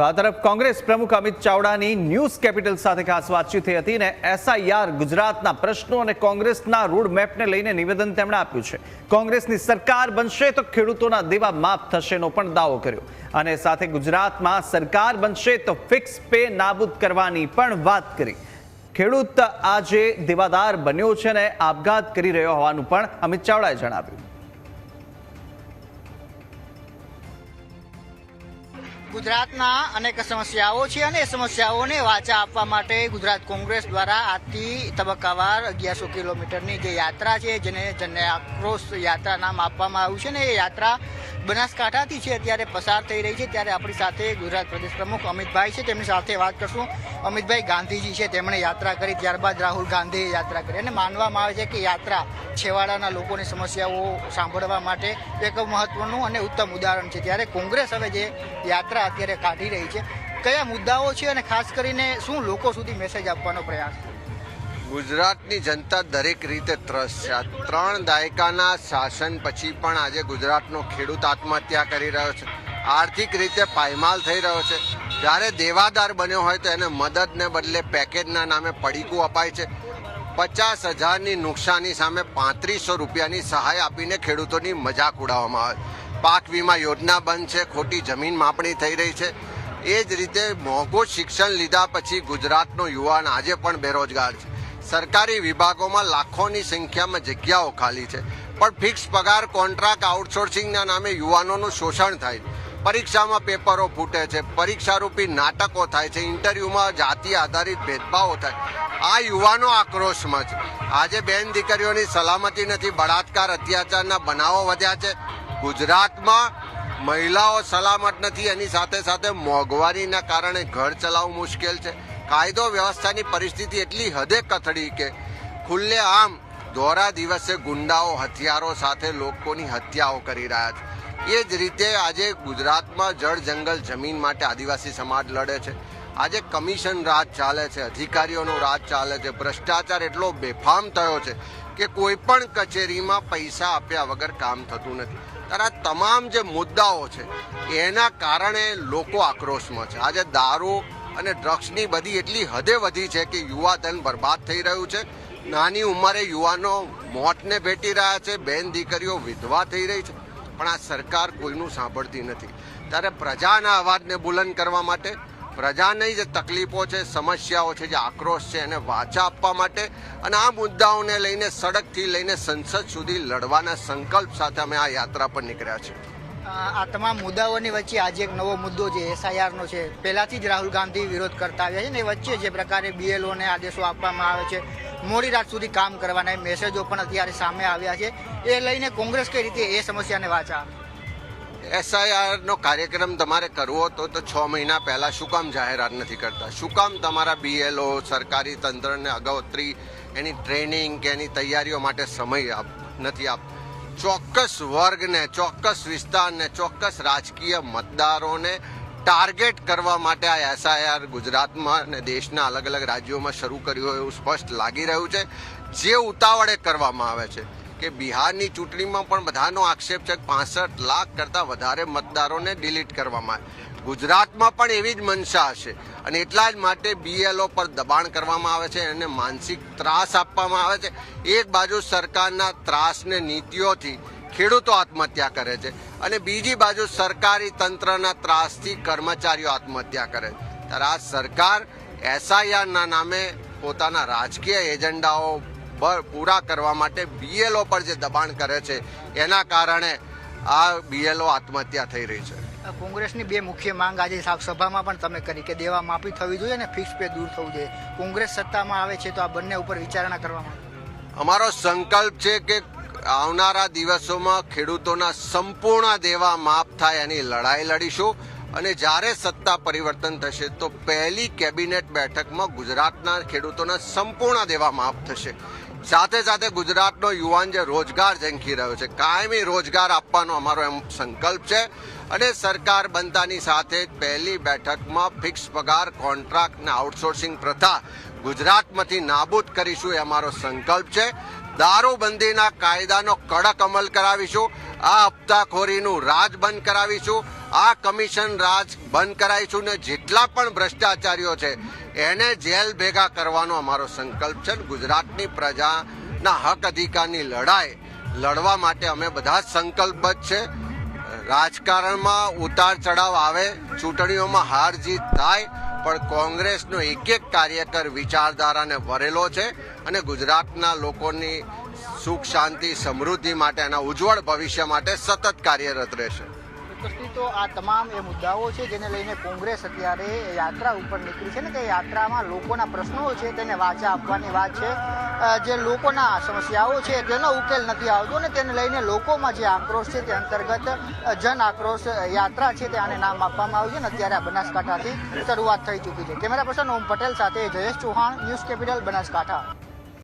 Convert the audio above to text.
તો આ તરફ કોંગ્રેસ પ્રમુખ અમિત ચાવડાની ન્યૂઝ કેપિટલ સાથે ખાસ વાતચીત થઈ હતી ને એસઆઈઆર ગુજરાતના પ્રશ્નો અને કોંગ્રેસના રોડમેપને લઈને નિવેદન તેમણે આપ્યું છે. કોંગ્રેસની સરકાર બનશે તો ખેડૂતોના દેવા માફ થશેનો પણ દાવો કર્યો. અને સાથે ગુજરાતમાં સરકાર બનશે તો ફિક્સ પે નાબૂદ કરવાની પણ વાત કરી. ખેડૂત આજે દેવાદાર બન્યો છે અને આપઘાત કરી રહ્યો હોવાનું પણ અમિત ચાવડાએ જણાવ્યું. ગુજરાતના અનેક સમસ્યાઓ છે અને એ સમસ્યાઓને વાચા આપવા માટે ગુજરાત કોંગ્રેસ દ્વારા આજથી તબક્કાવાર અગિયારસો કિલોમીટરની જે યાત્રા છે, જેને જન આક્રોશ યાત્રા નામ આપવામાં આવ્યું છે ને એ યાત્રા બનાસકાંઠાથી છે, અત્યારે પસાર થઈ રહી છે. ત્યારે આપણી સાથે ગુજરાત પ્રદેશ પ્રમુખ અમિતભાઈ છે, તેમની સાથે વાત કરશું. અમિતભાઈ ગાંધીજી છે, તેમણે યાત્રા કરી, ત્યારબાદ રાહુલ ગાંધીએ યાત્રા કરી. અને માનવામાં આવે છે કે યાત્રા છેવાડાના લોકોની સમસ્યાઓ સાંભળવા માટે એક મહત્વનું અને ઉત્તમ ઉદાહરણ છે. ત્યારે કોંગ્રેસ હવે જે યાત્રા અત્યારે કાઢી રહી છે, કયા મુદ્દાઓ છે અને ખાસ કરીને શું લોકો સુધી મેસેજ આપવાનો પ્રયાસ? ગુજરાતની જનતા દરેક રીતે ત્રસ્ત છે. ત્રણ દાયકાના શાસન પછી પણ આજે ગુજરાતનો ખેડૂત આત્મહત્યા કરી રહ્યો છે. આર્થિક રીતે પાયમાલ થઈ રહ્યો છે. જ્યારે દેવાદાર બન્યો હોય તો એને મદદને બદલે પેકેજના નામે પડીકું અપાય છે. પચાસ હજારની નુકસાની સામે પાંત્રીસો રૂપિયાની સહાય આપીને ખેડૂતોની મજાક ઉડાવવામાં આવે. પાક વીમા યોજના બંધ છે. ખોટી જમીન માપણી થઈ રહી છે. એ જ રીતે મોંઘું શિક્ષણ લીધા પછી ગુજરાતનો યુવાન આજે પણ બેરોજગાર છે. સરકારી વિભાગોમાં લાખોની સંખ્યામાં જગ્યાઓ ખાલી છે. પણ ફિક્સ પગાર, કોન્ટ્રાક્ટ, આઉટસોર્સિંગના નામે યુવાનોનું શોષણ થાય પરીક્ષામાં પેપરો ફૂટે છે, પરીક્ષારૂપી નાટકો થાય છે, ઇન્ટરવ્યૂમાં જાતિ આધારિત ભેદભાવો થાય. આ યુવાનો આક્રોશમાં છે. આજે બેન દીકરીઓની સલામતી નથી, બળાત્કાર, અત્યાચારના બનાવો વધ્યા છે. ગુજરાતમાં મહિલાઓ સલામત નથી, એની સાથે સાથે મોંઘવારીના કારણે ઘર ચલાવવું મુશ્કેલ છે. કાયદો વ્યવસ્થાની પરિસ્થિતિ એટલી હદે કથળી કે ખુલ્લે આમ દોરા દિવસે ગુંડાઓ હથિયારો સાથે લોકોની હત્યાઓ કરી રહ્યા છે. એ જ રીતે આજે ગુજરાતમાં જળ જંગલ જમીન માટે આદિવાસી સમાજ લડે છે. આજે કમિશન રાજ ચાલે છે, અધિકારીઓનો રાજ ચાલે છે. ભ્રષ્ટાચાર એટલો બેફામ થયો છે કે કોઈ પણ કચેરીમાં પૈસા આપ્યા વગર કામ થતું નથી. ત્યારે આ તમામ જે મુદ્દાઓ છે, એના કારણે લોકો આક્રોશમાં છે. આજે દારૂ અને ડ્રગ્સની બધી એટલી હદે વધી છે કે યુવાધન બરબાદ થઈ રહ્યું છે. નાની ઉંમરે યુવાનો મોતને ભેટી રહ્યા છે, બેન દીકરીઓ વિધવા થઈ રહી છે, પણ આ સરકાર કોઈનું સાંભળતી નથી. ત્યારે પ્રજાના અવાજને બુલંદ કરવા માટે, પ્રજાની જે તકલીફો છે, સમસ્યાઓ છે, જે આક્રોશ છે, એને વાચા આપવા માટે અને આ મુદ્દાઓને લઈને સડકથી લઈને સંસદ સુધી લડવાના સંકલ્પ સાથે અમે આ યાત્રા પર નીકળ્યા છીએ. આ તમામ મુદ્દાઓની વચ્ચે આજે એક નવો મુદ્દો જે એસઆઈઆરનો છે. પહેલાથી જ રાહુલ ગાંધી વિરોધ કરતા આવ્યા છે ને વચ્ચે જે પ્રકારે બીએલઓને આદેશો આપવામાં આવે છે, મોડી રાત સુધી કામ કરવાના મેસેજો પણ અત્યારે સામે આવ્યા છે. એ લઈને કોંગ્રેસ કઈ રીતે એ સમસ્યાને વાચા? એસઆઈઆરનો કાર્યક્રમ તમારે કરવો હતો તો છ મહિના પહેલાં શું કામ જાહેરાત નથી કરતા? શું કામ તમારા બીએલઓ સરકારી તંત્રને અગાઉત્રી એની ટ્રેનિંગ કે એની તૈયારીઓ માટે સમય આપ, નથી આપ ચોક્કસ વર્ગને, ચોક્કસ વિસ્તારને, ચોક્કસ રાજકીય મતદારોને ટાર્ગેટ કરવા માટે આ એસઆઈઆર ગુજરાતમાં અને દેશના અલગ અલગ રાજ્યોમાં શરૂ કર્યું એવું સ્પષ્ટ લાગી રહ્યું છે. જે ઉતાવળે કરવામાં આવે છે કે બિહારની ચૂંટણીમાં પણ બધાનો આક્ષેપ છે કે પાસઠ લાખ કરતાં વધારે મતદારોને ડિલીટ કરવામાં આવે. ગુજરાતમાં પણ એવી જ મનસા હશે. અને એટલા જ માટે બીએલઓ પર દબાણ કરવામાં આવે છે અને માનસિક ત્રાસ આપવામાં આવે છે. એક બાજુ સરકારના ત્રાસને નીતિઓથી ખેડૂતો આત્મહત્યા કરે છે અને બીજી બાજુ સરકારી તંત્રના ત્રાસથી કર્મચારીઓ આત્મહત્યા કરે છે. ત્યારે આ સરકાર એસઆઈઆરના નામે પોતાના રાજકીય એજન્ડાઓ પૂરા કરવા માટે બીએલઓ પર જે દબાણ કરે છે, એના કારણે આ બીએલઓ આત્મહત્યા થઈ રહી છે. કોંગ્રેસની બે મુખ્ય માંગ આજે સભામાં પણ તમે કરી કે દેવા માફી થવી જોઈએ અને ફિક્સ પે દૂર થવું જોઈએ કોંગ્રેસ સત્તામાં આવે છે તો આ બંને ઉપર વિચારણા કરવામાં. અમારો સંકલ્પ છે કે આવનારા દિવસોમાં ખેડૂતોના સંપૂર્ણ દેવા માફ થાય એની લડાઈ લડીશું અને જ્યારે સત્તા પરિવર્તન થશે તો પહેલી કેબિનેટ બેઠકમાં ગુજરાતના ખેડૂતોના સંપૂર્ણ દેવા માફ થશે સાથે સાથે ગુજરાતનો યુવાન જે રોજગાર ઝંખી રહ્યો છે, કાયમી રોજગાર આપવાનો અમારો એમ સંકલ્પ છે અને સરકાર બનતાની સાથે જ પહેલી બેઠકમાં ફિક્સ પગાર, કોન્ટ્રાક્ટ અને આઉટસોર્સિંગ પ્રથા ગુજરાતમાંથી નાબૂદ કરીશું એ અમારો સંકલ્પ છે. દારૂબંધીના કાયદાનો કડક અમલ કરાવીશું, આ હપ્તાખોરીનું રાજ બંધ કરાવીશું, આ કમિશન રાજ બંધ કરાવીશું ને જેટલા પણ ભ્રષ્ટાચારીઓ છે એને જેલ ભેગા કરવાનો અમારો સંકલ્પ છે ગુજરાતની પ્રજાના હક અધિકારની લડાઈ લડવા માટે અમે બધા સંકલ્પબદ્ધ છે. રાજકારણમાં ઉતાર ચઢાવ આવે, ચૂંટણીઓમાં હાર જીત થાય, પણ કોંગ્રેસનો એક એક કાર્યકર વિચારધારાને વરેલો છે અને ગુજરાતના લોકોની સુખ, શાંતિ, સમૃદ્ધિ માટે અને ઉજ્જવળ ભવિષ્ય માટે સતત કાર્યરત રહેશે. તો આ તમામ એ મુદ્દાઓ છે જેને લઈને કોંગ્રેસ અત્યારે યાત્રા ઉપર નીકળી છે ને તે યાત્રામાં લોકોના પ્રશ્નો છે તેને વાચા આપવાની વાત છે. જે લોકોના સમસ્યાઓ છે તેનો ઉકેલ નથી આવતો ને તેને લઈને લોકોમાં જે આક્રોશ છે તે અંતર્ગત જન આક્રોશ યાત્રા છે તે આને નામ આપવામાં આવ્યું છે ને અત્યારે આ બનાસકાંઠાથી શરૂઆત થઈ ચૂકી છે. કેમેરા પર્સન ઓમ પટેલ સાથે જયેશ ચૌહાણ, ન્યૂઝ કેપિટલ બનાસકાંઠા.